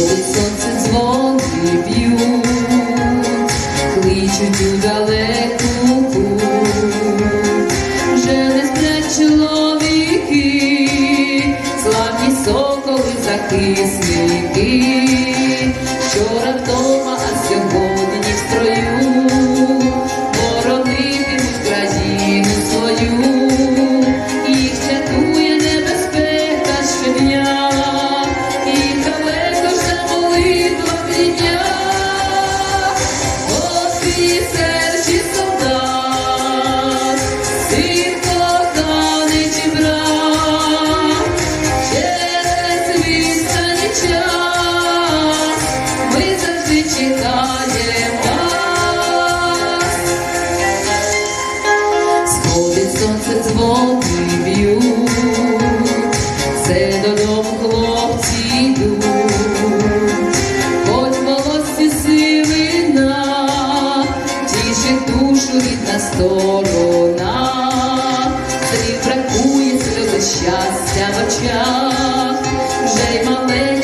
Сходить сонце дзвонки б'ють, кличуть у далеку вже не сплять чоловіки, славні соколи захисники, що раптом а сьогодні. Сходить сонце дзвони б'ють. сторона, тобі бракує сльози щастя в очах, вже й мале.